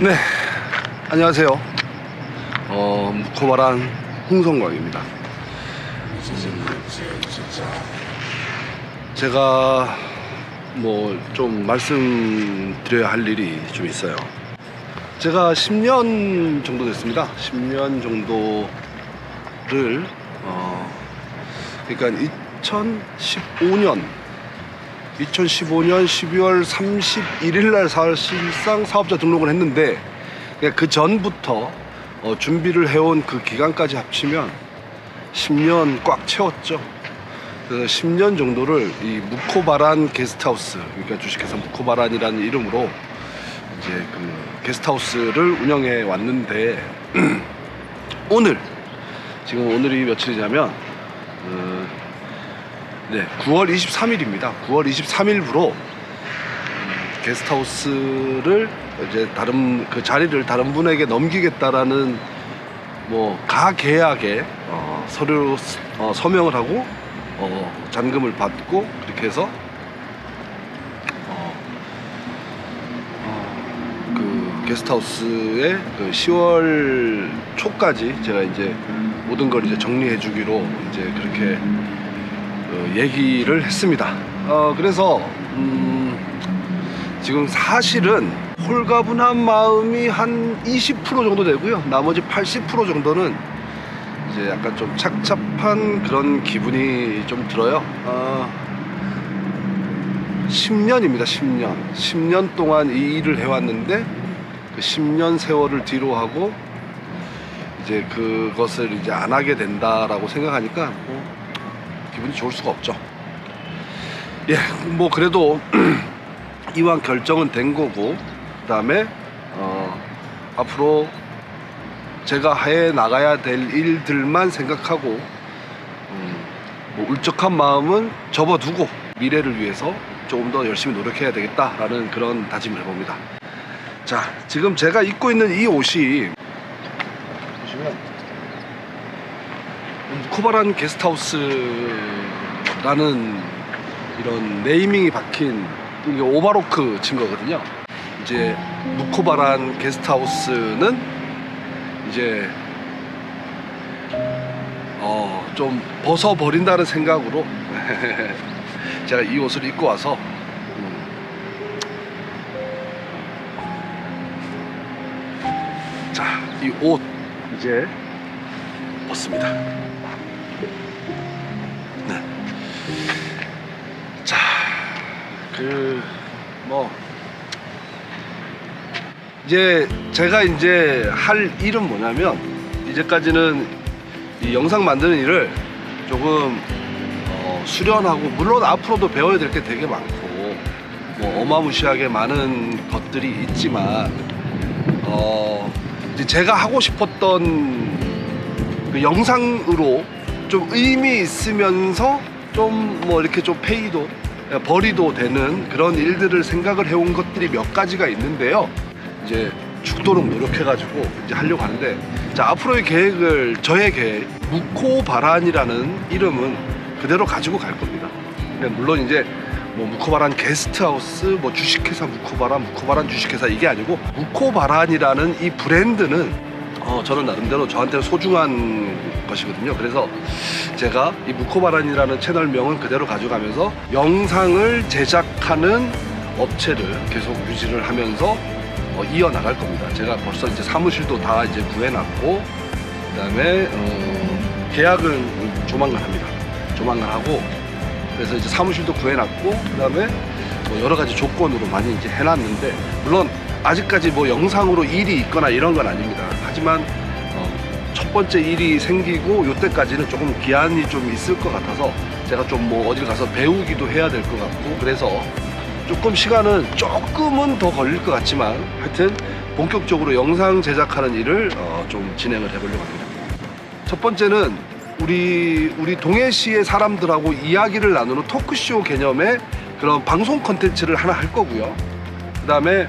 네, 안녕하세요. 어, 무코바란 홍성광입니다. 제가 뭐 좀 말씀드려야 할 일이 좀 있어요. 제가 10년 정도 됐습니다. 10년 정도를 어, 그러니까 2015년 2015년 12월 31일 날 사실상 사업자 등록을 했는데 그 전부터 어, 준비를 해온 그 기간까지 합치면 10년 꽉 채웠죠. 그래서 10년 정도를 이 무코바란 게스트하우스, 그러니까 주식회사 무코바란이라는 이름으로 이제 그 게스트하우스를 운영해 왔는데 오늘 지금 오늘이 며칠이냐면 어, 네, 9월 23일입니다. 9월 23일부로 게스트하우스를 이제 다른 그 자리를 다른 분에게 넘기겠다라는 뭐 가계약에 어, 서류 어, 서명을 하고 어, 잔금을 받고 그렇게 해서 어, 어, 그 게스트하우스에 그 10월 초까지 제가 이제 모든 걸 이제 정리해 주기로 이제 그렇게 어, 얘기를 했습니다. 어, 그래서 음, 지금 사실은 홀가분한 마음이 한 20% 정도 되고요. 나머지 80% 정도는 이제 약간 좀 착잡한 그런 기분이 좀 들어요. 어, 10년입니다. 10년. 10년 동안 이 일을 해왔는데 그 10년 세월을 뒤로 하고 이제 그것을 이제 안 하게 된다라고 생각하니까 뭐 기분이 좋을 수가 없죠. 예, 뭐 그래도 이왕 결정은 된 거고 그다음에 어, 앞으로 제가 해 나가야 될 일들만 생각하고 음, 뭐 울적한 마음은 접어두고 미래를 위해서 조금 더 열심히 노력해야 되겠다라는 그런 다짐을 해봅니다. 자, 지금 제가 입고 있는 이 옷이 보시면 코바란 게스트하우스라는 이런 네이밍이 박힌 이게 오바로크 증거거든요. 이제 무코바란 게스트하우스는 이제 어 좀 벗어 버린다는 생각으로 제가 이 옷을 입고 와서 음, 자, 이 옷 이제 벗습니다. 그 뭐. 이제 제가 이제 할 일은 뭐냐면 이제까지는 이 영상 만드는 일을 조금 어, 수련하고 물론 앞으로도 배워야 될 게 되게 많고 뭐 어마무시하게 많은 것들이 있지만 어 이제 제가 하고 싶었던 그 영상으로 좀 의미 있으면서 좀 뭐 이렇게 좀 페이도 벌이도 되는 그런 일들을 생각을 해온 것들이 몇 가지가 있는데요. 이제 죽도록 노력해가지고 이제 하려고 하는데 자 앞으로의 계획을 저의 계획 무코바란이라는 이름은 그대로 가지고 갈 겁니다. 물론 이제 뭐 무코바란 게스트하우스, 뭐 주식회사 무코바란, 무코바란 주식회사 이게 아니고 무코바란이라는 이 브랜드는 어, 저는 나름대로 저한테는 소중한 것이거든요. 그래서 제가 이 무코바란이라는 채널명은 그대로 가져가면서 영상을 제작하는 업체를 계속 유지를 하면서 어, 이어나갈 겁니다. 제가 벌써 이제 사무실도 다 이제 구해놨고, 그 다음에, 어, 계약은 조만간 합니다. 조만간 하고, 그래서 이제 사무실도 구해놨고, 그 다음에 뭐 여러 가지 조건으로 많이 이제 해놨는데, 물론 아직까지 뭐 영상으로 일이 있거나 이런 건 아닙니다. 하지만 어, 첫 번째 일이 생기고 요때까지는 조금 기한이 좀 있을 것 같아서 제가 좀 뭐 어딜 가서 배우기도 해야 될 것 같고 그래서 조금 시간은 조금은 더 걸릴 것 같지만 하여튼 본격적으로 영상 제작하는 일을 어, 좀 진행을 해보려고 합니다. 첫 번째는 우리 우리 동해시의 사람들하고 이야기를 나누는 토크쇼 개념의 그런 방송 컨텐츠를 하나 할 거고요. 그다음에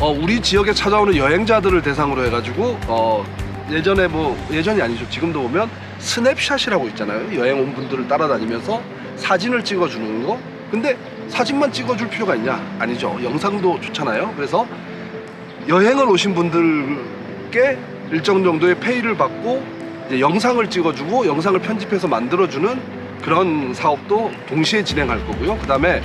어, 우리 지역에 찾아오는 여행자들을 대상으로 해가지고 어, 예전에 뭐 예전이 아니죠. 지금도 보면 스냅샷이라고 있잖아요. 여행 온 분들을 따라다니면서 사진을 찍어주는 거. 근데 사진만 찍어줄 필요가 있냐? 아니죠. 영상도 좋잖아요. 그래서 여행을 오신 분들께 일정 정도의 페이를 받고 이제 영상을 찍어주고 영상을 편집해서 만들어주는 그런 사업도 동시에 진행할 거고요. 그 다음에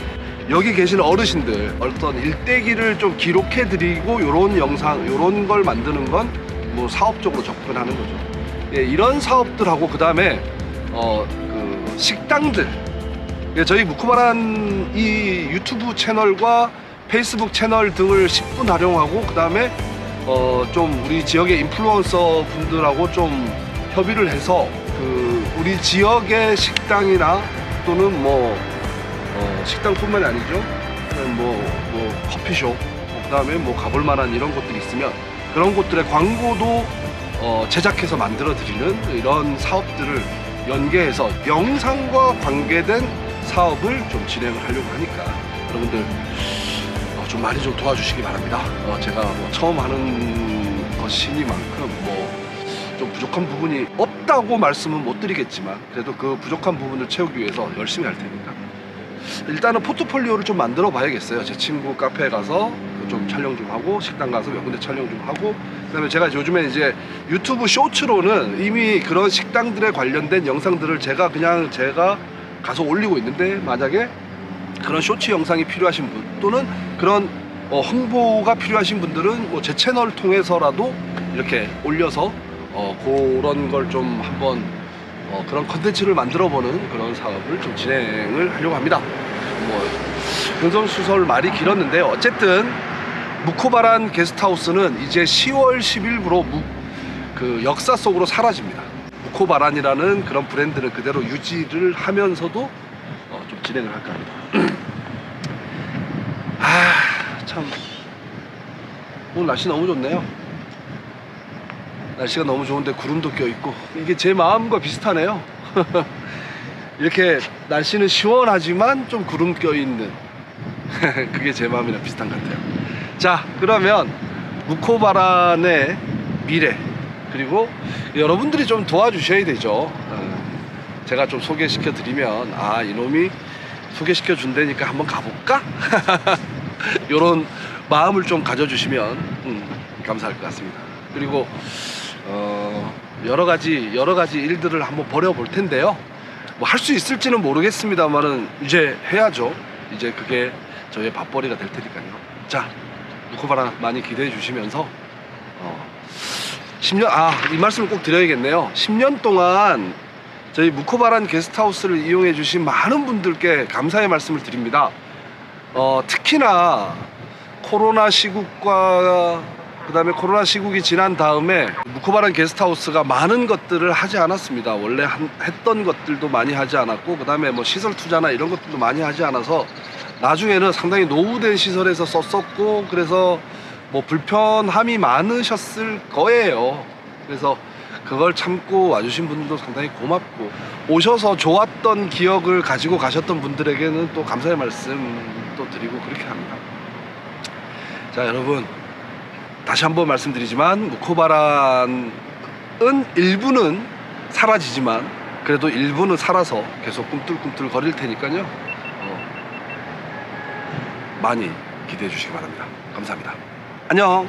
여기 계신 어르신들 어떤 일대기를 좀 기록해드리고 요런 영상 요런 걸 만드는 건 뭐 사업적으로 접근하는 거죠. 예, 이런 사업들하고 그 다음에 어, 그 식당들 예, 저희 무쿠바란 이 유튜브 채널과 페이스북 채널 등을 10분 활용하고 그 다음에 어, 좀 우리 지역의 인플루언서 분들하고 좀 협의를 해서 그 우리 지역의 식당이나 또는 뭐 어, 식당뿐만이 아니죠. 뭐, 뭐 커피숍, 그 다음에 뭐 가볼 만한 이런 곳들이 있으면 그런 곳들의 광고도 어, 제작해서 만들어 드리는 이런 사업들을 연계해서 영상과 관계된 사업을 좀 진행을 하려고 하니까 여러분들 어, 좀 많이 좀 도와주시기 바랍니다. 어, 제가 뭐 처음 하는 것이니만큼 뭐 좀 부족한 부분이 없다고 말씀은 못 드리겠지만 그래도 그 부족한 부분을 채우기 위해서 열심히 할 테니까 일단은 포트폴리오를 좀 만들어 봐야겠어요. 제 친구 카페에 가서 그좀 촬영 좀 하고 식당 가서 몇 군데 촬영 좀 하고 그다음에 제가 요즘에 이제 유튜브 쇼츠로는 이미 그런 식당들에 관련된 영상들을 제가 그냥 제가 가서 올리고 있는데 만약에 그런 쇼츠 영상이 필요하신 분 또는 그런 어, 홍보가 필요하신 분들은 뭐 제 채널을 통해서라도 이렇게 올려서 어, 그런 걸 좀 한번 어, 그런 컨텐츠를 만들어 보는 그런 사업을 좀 진행을 하려고 합니다. 뭐 근성수설 말이 길었는데 어쨌든 무코바란 게스트하우스는 이제 10월 10일부로 무, 그 역사 속으로 사라집니다. 무코바란이라는 그런 브랜드는 그대로 유지를 하면서도 어, 좀 진행을 할까 합니다. 아, 참. 오늘 날씨 너무 좋네요. 날씨가 너무 좋은데 구름도 껴있고, 이게 제 마음과 비슷하네요. 이렇게 날씨는 시원하지만 좀 구름 껴있는, 그게 제 마음이랑 비슷한 것 같아요. 자, 그러면 무코바란의 미래, 그리고 여러분들이 좀 도와주셔야 되죠. 어, 제가 좀 소개시켜 드리면, 아, 이놈이 소개시켜 준다니까 한번 가볼까? 이런 마음을 좀 가져주시면 음, 감사할 것 같습니다. 그리고 어, 여러 가지 여러 가지 일들을 한번 벌여 볼 텐데요. 뭐 할 수 있을지는 모르겠습니다만은 이제 해야죠. 이제 그게 저의 밥벌이가 될 테니까요. 자, 무코바라 많이 기대해 주시면서 어, 10년 아 이 말씀을 꼭 드려야겠네요. 10년 동안 저희 무코바란 게스트하우스를 이용해 주신 많은 분들께 감사의 말씀을 드립니다. 어, 특히나 코로나 시국과 그다음에 코로나 시국이 지난 다음에 무코바란 게스트하우스가 많은 것들을 하지 않았습니다. 원래 한- 했던 것들도 많이 하지 않았고 그다음에 뭐 시설 투자나 이런 것들도 많이 하지 않아서 나중에는 상당히 노후된 시설에서 썼었고 그래서 뭐 불편함이 많으셨을 거예요. 그래서 그걸 참고 와주신 분들도 상당히 고맙고 오셔서 좋았던 기억을 가지고 가셨던 분들에게는 또 감사의 말씀 또 드리고 그렇게 합니다. 자 여러분 다시 한번 말씀드리지만 무코바란은 일부는 사라지지만 그래도 일부는 살아서 계속 꿈틀꿈틀 거릴 테니까요. 어, 많이 기대해 주시기 바랍니다. 감사합니다. 안녕